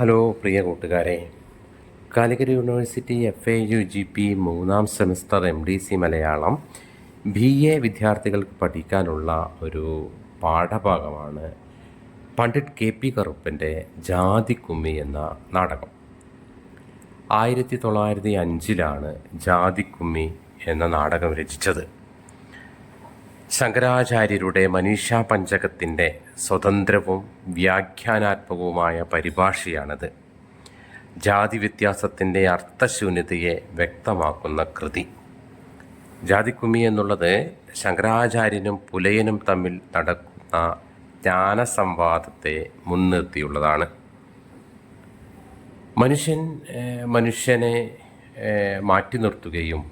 Hello പ്രിയ കൂട്ടുകാരെ. Calicut university F A U G P മൂന്നാം semester M D C Malayalam B A വിദ്യാർത്ഥികൾക്ക് പഠിക്കാനുള്ള ഒരു പാഠഭാഗമാണ് പണ്ഡിറ്റ് കെ പി കറുപ്പന്റെ ജാതിക്കുമ്മി എന്ന നാടകം. ആയിരത്തി തൊള്ളായിരത്തി അഞ്ചിലാണ് ജാതിക്കുമ്മി എന്ന നാടകം രചിച്ചത്. ശങ്കരാചാര്യരുടെ മനീഷാ പഞ്ചകത്തിന്റെ സ്വതന്ത്രവും വ്യാഖ്യാനാത്മകവുമായ പരിഭാഷയാണിത്. ജാതി വ്യത്യാസത്തിന്റെ അർത്ഥശൂന്യതയെ വ്യക്തമാക്കുന്ന കൃതി. ജാതിക്കുമി എന്നുള്ളത് ശങ്കരാചാര്യനും പുലയനും തമ്മിൽ നടക്കുന്ന ജ്ഞാനസംവാദത്തെ മുൻനിർത്തിയുള്ളതാണ്. മനുഷ്യൻ മനുഷ്യനെ മാറ്റി നിർത്തുകയും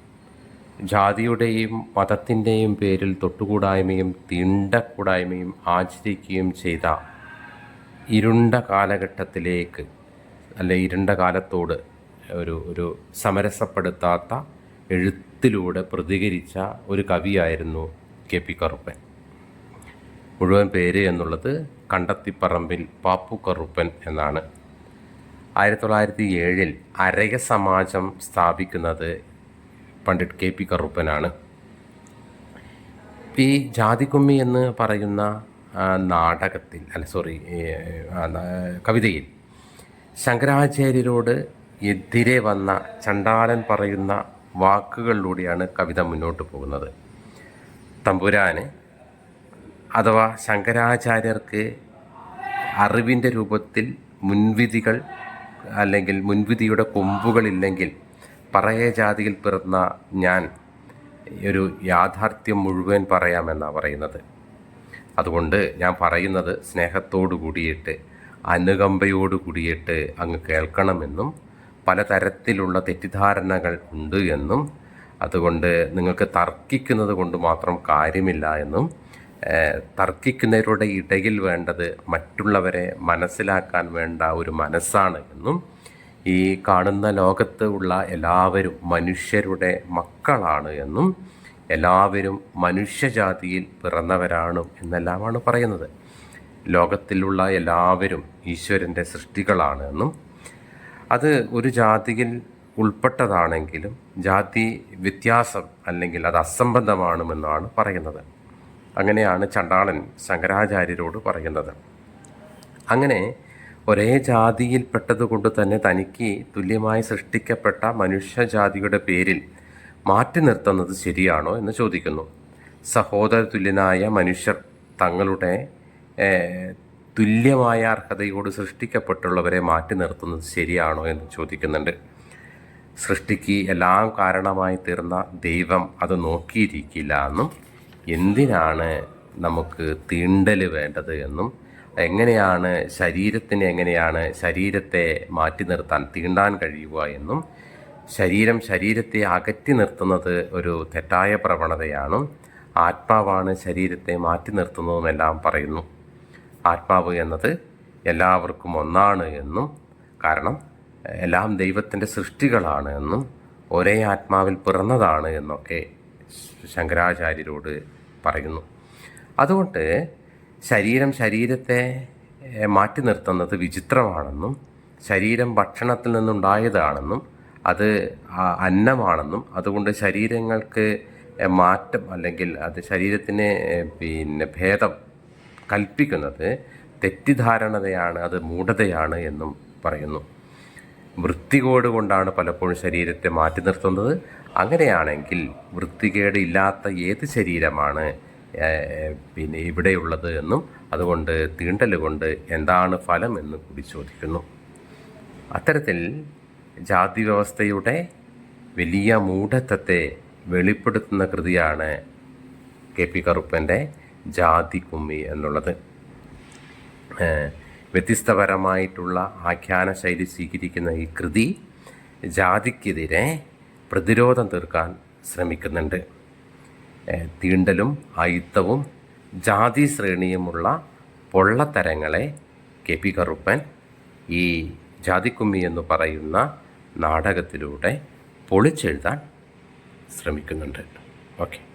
ജാതിയുടെയും മതത്തിന്റെയും പേരിൽ തൊട്ടുകൂടായ്മയും തീണ്ടക്കൂടായ്മയും ആചരിക്കുകയും ചെയ്ത ഇരുണ്ട കാലഘട്ടത്തിലേക്ക് അല്ലെ ഇരുണ്ട കാലത്തോട് ഒരു ഒരു സമരസപ്പെടുത്താത്ത എഴുത്തിലൂടെ പ്രതികരിച്ച ഒരു കവിയായിരുന്നു കെ പി കറുപ്പൻ. മുഴുവൻ പേര് എന്നുള്ളത് കണ്ടത്തിപ്പറമ്പിൽ പാപ്പു കറുപ്പൻ എന്നാണ്. ആയിരത്തി തൊള്ളായിരത്തി ഏഴിൽ അരയ സമാജം സ്ഥാപിക്കുന്നത് പണ്ഡിറ്റ് കെ പി കറുപ്പനാണ്. ഈ ജാതിക്കുമ്മി എന്ന് പറയുന്ന നാടകത്തിൽ അല്ല സോറി കവിതയിൽ ശങ്കരാചാര്യരോട് എതിരെ വന്ന ചണ്ടാലൻ പറയുന്ന വാക്കുകളിലൂടെയാണ് കവിത മുന്നോട്ട് പോകുന്നത്. തമ്പുരാന് അഥവാ ശങ്കരാചാര്യർക്ക് അറിവിന്റെ രൂപത്തിൽ മുൻവിധികൾ അല്ലെങ്കിൽ മുൻവിധിയുടെ കൊമ്പുകളില്ലെങ്കിൽ പറയ ജാതിയിൽ പിറന്ന ഞാൻ ഒരു യാഥാർത്ഥ്യം മുഴുവൻ പറയാമെന്നാണ് പറയുന്നത്. അതുകൊണ്ട് ഞാൻ പറയുന്നത് സ്നേഹത്തോടു കൂടിയിട്ട് അനുകമ്പയോട് കൂടിയിട്ട് അങ്ങ് കേൾക്കണമെന്നും പലതരത്തിലുള്ള തെറ്റിദ്ധാരണകൾ ഉണ്ട് എന്നും അതുകൊണ്ട് നിങ്ങൾക്ക് തർക്കിക്കുന്നത് കൊണ്ട് മാത്രം കാര്യമില്ല എന്നും തർക്കിക്കുന്നവരുടെ ഇടയിൽ വേണ്ടത് മറ്റുള്ളവരെ മനസ്സിലാക്കാൻ വേണ്ട ഒരു മനസ്സാണ് എന്നും ഈ കാണുന്ന ലോകത്ത് ഉള്ള എല്ലാവരും മനുഷ്യരുടെ മക്കളാണ് എന്നും എല്ലാവരും മനുഷ്യജാതിയിൽ പിറന്നവരാണ് എന്നെല്ലാമാണ് പറയുന്നത്. ലോകത്തിലുള്ള എല്ലാവരും ഈശ്വരന്റെ സൃഷ്ടികളാണ് എന്നും. അത് ഒരു ജാതിയിൽ ഉൾപ്പെട്ടതാണെങ്കിലും ജാതി വ്യത്യാസം അല്ലെങ്കിൽ അത് അസംബന്ധമാണെന്നാണ് പറയുന്നത്. അങ്ങനെയാണ് ചണ്ടാളൻ ശങ്കരാചാര്യരോട് പറയുന്നത്. അങ്ങനെ ഒരേ ജാതിയിൽപ്പെട്ടതുകൊണ്ട് തന്നെ തനിക്ക് തുല്യമായി സൃഷ്ടിക്കപ്പെട്ട മനുഷ്യജാതിയുടെ പേരിൽ മാറ്റി നിർത്തുന്നത് ശരിയാണോ എന്ന് ചോദിക്കുന്നു. സഹോദര തുല്യനായ മനുഷ്യർ തങ്ങളുടെ തുല്യമായ അർഹതയോട് സൃഷ്ടിക്കപ്പെട്ടുള്ളവരെ മാറ്റി നിർത്തുന്നത് ശരിയാണോ എന്ന് ചോദിക്കുന്നുണ്ട്. സൃഷ്ടിക്ക് എല്ലാം കാരണമായി തീർന്ന ദൈവം അത് നോക്കിയിരിക്കില്ല എന്നും എന്തിനാണ് നമുക്ക് തീണ്ടൽ വേണ്ടത് എന്നും എങ്ങനെയാണ് ശരീരത്തിന് എങ്ങനെയാണ് ശരീരത്തെ മാറ്റി നിർത്താൻ തീണ്ടാൻ കഴിയുക എന്നും ശരീരം ശരീരത്തെ അകറ്റി നിർത്തുന്നത് ഒരു തെറ്റായ പ്രവണതയാണ്. ആത്മാവാണ് ശരീരത്തെ മാറ്റി നിർത്തുന്നതുമെല്ലാം പറയുന്നു. ആത്മാവ് എന്നത് എല്ലാവർക്കും ഒന്നാണ് എന്നും കാരണം എല്ലാം ദൈവത്തിന്റെ സൃഷ്ടികളാണ് എന്നും ഒരേ ആത്മാവിൽ പിറന്നതാണ് എന്നൊക്കെ ശങ്കരാചാര്യരോട് പറയുന്നു. അതുകൊണ്ട് ശരീരം ശരീരത്തെ മാറ്റി നിർത്തുന്നത് വിചിത്രമാണെന്നും ശരീരം ഭക്ഷണത്തിൽ നിന്നുണ്ടായതാണെന്നും അത് അന്നമാണെന്നും അതുകൊണ്ട് ശരീരങ്ങൾക്ക് മാറ്റം അല്ലെങ്കിൽ അത് ശരീരത്തിന് പിന്നെ ഭേദം കൽപ്പിക്കുന്നത് തെറ്റിദ്ധാരണതയാണ് അത് മൂഢതയാണ് എന്നും പറയുന്നു. വൃത്തികേട് കൊണ്ടാണ് പലപ്പോഴും ശരീരത്തെ മാറ്റി നിർത്തുന്നത്. അങ്ങനെയാണെങ്കിൽ വൃത്തികേട് ഇല്ലാത്ത ഏത് ശരീരമാണ് പിന്നെ ഇവിടെയുള്ളത് എന്നും അതുകൊണ്ട് തീണ്ടൽ കൊണ്ട് എന്താണ് ഫലം എന്ന് കൂടി ചോദിക്കുന്നു. അത്തരത്തിൽ ജാതി വ്യവസ്ഥയുടെ വലിയ മൂഢത്വത്തെ വെളിപ്പെടുത്തുന്ന കൃതിയാണ് കെ പി കറുപ്പന്റെ ജാതി കുമ്മി എന്നുള്ളത്. വ്യത്യസ്തപരമായിട്ടുള്ള ആഖ്യാന ശൈലി സ്വീകരിക്കുന്ന ഈ കൃതി ജാതിക്കെതിരെ പ്രതിരോധം തീർക്കാൻ ശ്രമിക്കുന്നുണ്ട്. തീണ്ടലും അയിത്തവും ജാതി ശ്രേണിയുമുള്ള പൊള്ളത്തരങ്ങളെ കെ പി കറുപ്പൻ ഈ ജാതിക്കുമ്മി എന്ന് പറയുന്ന നാടകത്തിലൂടെ പൊളിച്ചെഴുതാൻ ശ്രമിക്കുന്നുണ്ട്. ഓക്കെ.